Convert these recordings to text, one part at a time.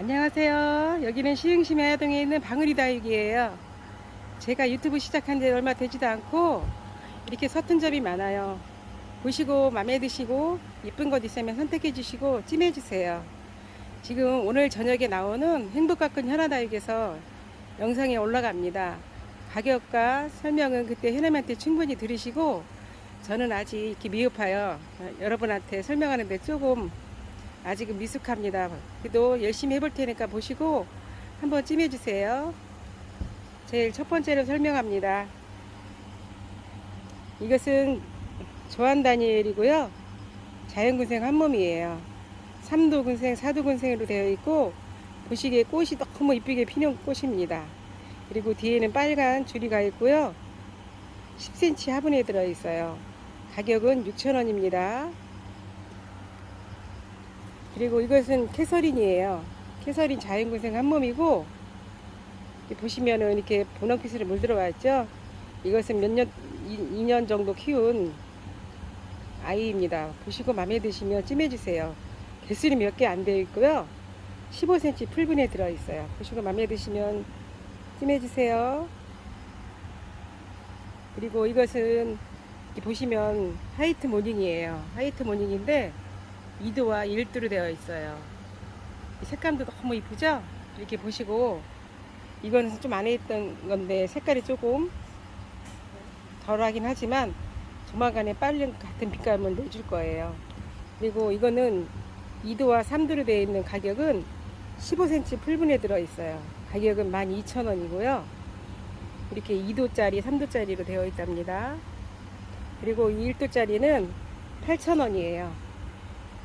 안녕하세요. 여기는 시흥시 매화동에 있는 방울이 다육이에요. 제가 유튜브 시작한 지 얼마 되지도 않고 이렇게 서툰 점이 많아요. 보시고 마음에 드시고 이쁜 것 있으면 선택해 주시고 찜해 주세요. 지금 오늘 저녁에 나오는 행복가꾼 현아다육에서 영상이 올라갑니다. 가격과 설명은 그때 현아한테 충분히 들으시고 저는 아직 이렇게 미흡하여 여러분한테 설명하는데 조금 아직은 미숙합니다. 그래도 열심히 해볼 테니까 보시고 한번 찜해주세요. 제일 첫 번째로 설명합니다. 이것은 조한 다니엘이고요. 자연군생 한 몸이에요. 3도군생, 4도군생으로 되어 있고 보시기에 꽃이 너무 이쁘게 피는 꽃입니다. 그리고 뒤에는 빨간 줄이 가 있고요. 10cm 화분에 들어 있어요. 가격은 6,000원입니다. 그리고 이것은 캐서린이에요. 캐서린 자연군생 한 몸이고 이렇게 물들어와 있죠. 이것은 몇 년, 2년 정도 키운 아이입니다. 보시고 마음에 드시면 찜해주세요. 개수는 몇 개 안 되어 있고요. 15cm 풀분에 들어 있어요. 보시고 마음에 드시면 찜해주세요. 그리고 이것은 보시면 하이트 모닝이에요. 하이트 모닝인데 2도와 1도로 되어 있어요. 이 색감도 너무 이쁘죠? 이렇게 보시고 이거는 좀 안에 있던 건데 색깔이 조금 덜하긴 하지만 조만간에 빨리 같은 빛감을 내줄 거예요. 그리고 이거는 2도와 3도로 되어 있는 가격은 15cm 풀분에 들어 있어요. 가격은 12,000원이고요. 이렇게 2도짜리, 3도짜리로 되어 있답니다. 그리고 1도짜리는 8,000원이에요.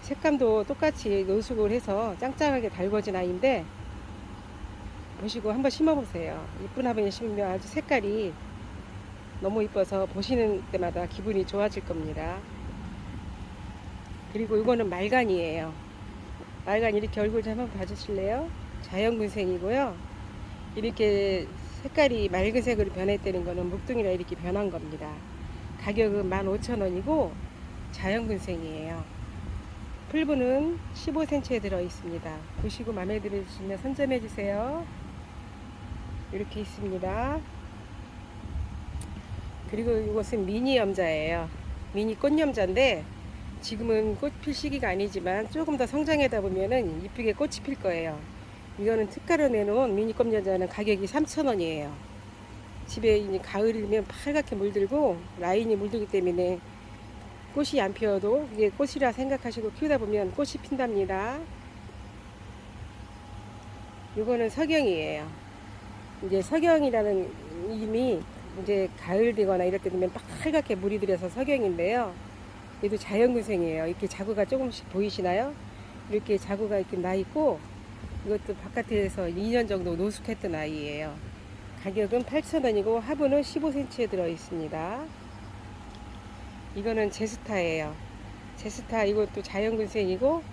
색감도 똑같이 노숙을 해서 짱짱하게 달궈진 아이인데 보시고 한번 심어보세요. 이쁜 화분에 심으면 아주 색깔이 너무 이뻐서 보시는 때마다 기분이 좋아질 겁니다. 그리고 이거는 말간이에요. 말간 이렇게 얼굴 좀 한번 봐주실래요? 자연군생이고요. 이렇게 색깔이 맑은 색으로 변했다는 거는 묵둥이라 이렇게 변한 겁니다. 가격은 15,000원이고 자연군생이에요. 풀분은 15cm에 들어 있습니다. 보시고 마음에 들으시면 선점해 주세요. 이렇게 있습니다. 그리고 이것은 미니 염자예요. 미니 꽃 염자인데 지금은 꽃 필 시기가 아니지만 조금 더 성장하다 보면은 이쁘게 꽃이 필 거예요. 이거는 특가로 내놓은 미니 꽃 염자는 가격이 3,000원이에요. 집에 이제 가을이면 빨갛게 물들고 라인이 물들기 때문에 꽃이 안 피어도 이게 꽃이라 생각하시고 키우다 보면 꽃이 핀답니다. 이거는 석영이에요. 이제 석영이라는 이름이 이제 가을 되거나 이럴 때 되면 빨갛게 물이 들여서 석영인데요. 얘도 자연군생이에요. 이렇게 자구가 조금씩 보이시나요? 이렇게 자구가 이렇게 나 있고 이것도 바깥에서 2년 정도 노숙했던 아이예요. 가격은 8,000원이고 화분은 15cm에 들어 있습니다. 이거는 제스타예요. 제스타 이것도 자연군생이고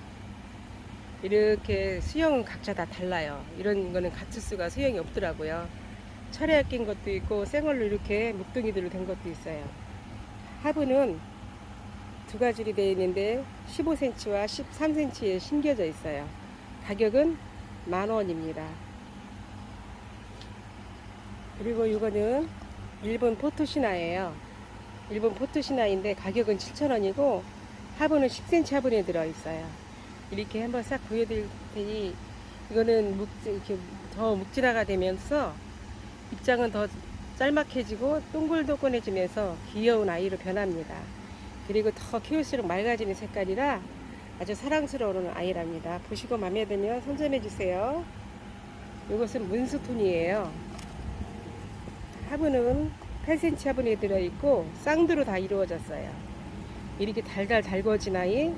이렇게 수영은 각자 다 달라요. 이런 거는 같을 수가 수영이 없더라고요. 철에 낀 것도 있고 생얼로 이렇게 묵둥이들로 된 것도 있어요. 화분은 두 가지로 되어 있는데 15cm와 13cm에 심겨져 있어요. 가격은 만 원입니다. 그리고 이거는 일본 포토시나예요. 일본 포토시나인데 가격은 7,000원이고 화분은 10cm 화분에 들어 있어요. 이렇게 한번 싹 보여드릴 테니 이거는 묵, 이렇게 더 묵진화가 되면서 입장은 더 짤막해지고 동글동글해지면서 귀여운 아이로 변합니다. 그리고 더 키울수록 맑아지는 색깔이라 아주 사랑스러운 아이랍니다. 보시고 마음에 들면 선점해 주세요. 이것은 문수톤이에요. 화분은 8cm 화분에 들어있고 쌍두로 다 이루어졌어요. 이렇게 달달 달궈진 아이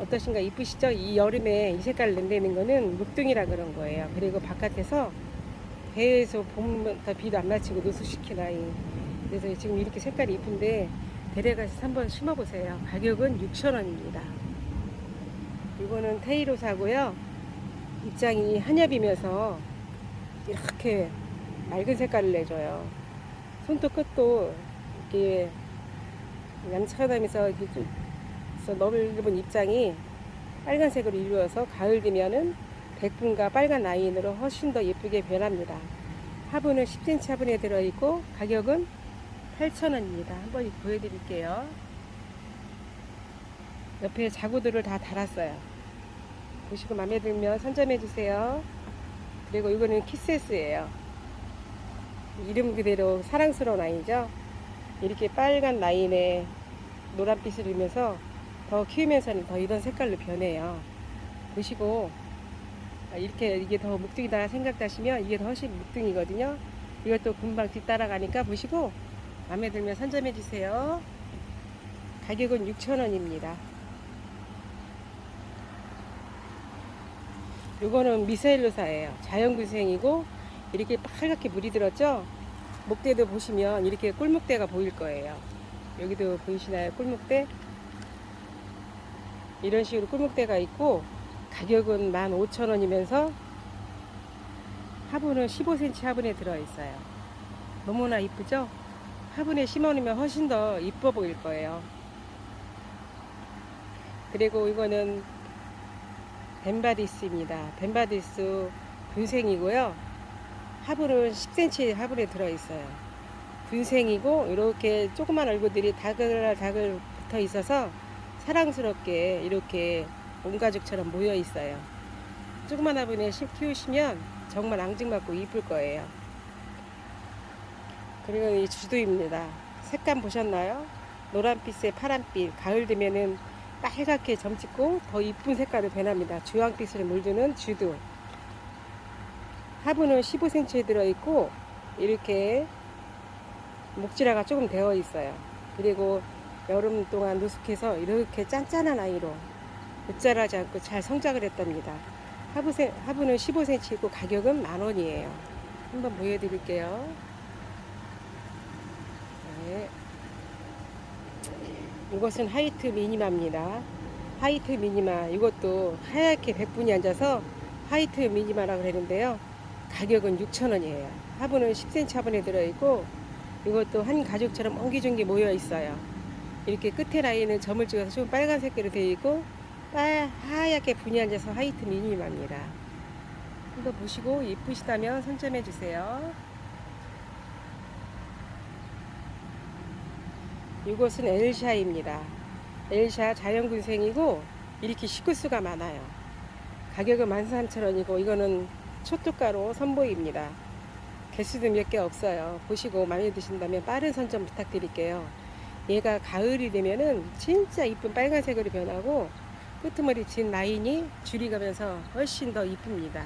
어떠신가 이쁘시죠? 이 여름에 이 색깔을 낸다는 거는 묵둥이라 그런 거예요. 그리고 바깥에서 배에서 봄부터 비도 안 맞히고 노숙시킨 아이. 그래서 지금 이렇게 색깔이 이쁜데 데려가서 한번 심어보세요. 가격은 6,000원입니다. 이거는 테이로 사고요. 입장이 한엽이면서 이렇게 맑은 색깔을 내줘요. 손톱 끝도 이렇게 얌차하면서 이렇게 좀 넓은 입장이 빨간색으로 이루어서 가을 되면은 백분과 빨간 라인으로 훨씬 더 예쁘게 변합니다. 화분은 10cm 화분에 들어있고 가격은 8,000원입니다. 한번 보여드릴게요. 옆에 자구들을 다 달았어요. 보시고 마음에 들면 선점해 주세요. 그리고 이거는 키세스예요. 이름 그대로 사랑스러운 아이죠. 이렇게 빨간 라인에 노란빛을 입면서 더 키우면서는 더 이런 색깔로 변해요. 보시고 아, 이렇게 이게 더 묵둥이다 생각하시면 이게 더 훨씬 묵둥이거든요. 이것도 금방 뒤따라가니까 보시고 마음에 들면 선점해 주세요. 가격은 6,000원입니다. 요거는 미사일로사예요. 자연구생이고 이렇게 빨갛게 물이 들었죠? 목대도 보시면 이렇게 꿀목대가 보일 거예요. 여기도 보이시나요? 꿀목대? 이런 식으로 꿀목대가 있고 가격은 15,000원이면서 화분은 15cm 화분에 들어있어요. 너무나 이쁘죠? 화분에 심어놓으면 훨씬 더 이뻐 보일 거예요. 그리고 이거는 벤바디스입니다. 벤바디스 분생이고요. 화분은 10cm 화분에 들어있어요. 분생이고 이렇게 조그만 얼굴들이 다글다글 붙어 있어서 사랑스럽게 이렇게 온 가족처럼 모여 있어요. 조그만 화분에 심 키우시면 정말 앙증맞고 이쁠 거예요. 그리고 이 주두입니다. 색감 보셨나요? 노란빛에 파란빛, 가을 되면은 빨갛게 점찍고 더 이쁜 색깔을 변합니다. 주황빛을 물드는 주두. 화분은 15cm에 들어있고 이렇게 목질화가 조금 되어 있어요. 그리고 여름 동안 누숙해서 이렇게 짠짠한 아이로 늦자라지 않고 잘 성장을 했답니다. 화분세, 화분은 15cm이고 가격은 만 원이에요. 한번 보여드릴게요. 네. 이것은 하이트 미니마입니다. 하이트 미니마 이것도 하얗게 백분이 앉아서 하이트 미니마라고 그러는데요. 가격은 6,000원이에요. 화분은 10cm 화분에 들어있고 이것도 한 가죽처럼 옹기종기 모여 있어요. 이렇게 끝에 라인은 점을 찍어서 좀 빨간색으로 되어 있고 빨 하얗게 분이 앉아서 하이트 미니마입니다. 이거 보시고 이쁘시다면 선점해 주세요. 이것은 엘샤입니다. 엘샤 자연군생이고 이렇게 식구수가 많아요. 가격은 13,000원이고 이거는 초특가로 선보입니다. 개수도 몇 개 없어요. 보시고 마음에 드신다면 빠른 선점 부탁드릴게요. 얘가 가을이 되면은 진짜 이쁜 빨간색으로 변하고 끄트머리 진 라인이 줄이 가면서 훨씬 더 이쁩니다.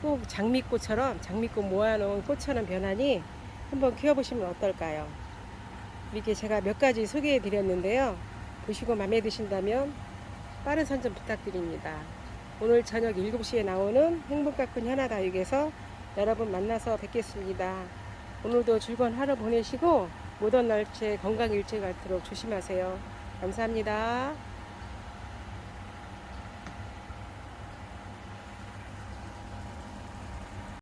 꼭 장미꽃처럼 장미꽃 모아놓은 꽃처럼 변하니 한번 키워보시면 어떨까요? 이렇게 제가 몇 가지 소개해 드렸는데요. 보시고 마음에 드신다면 빠른 선점 부탁드립니다. 오늘 저녁 7시에 나오는 행복가꾼 현아다육에서 여러분 만나서 뵙겠습니다. 오늘도 즐거운 하루 보내시고 모든 날째 건강 일체 갖도록 조심하세요. 감사합니다.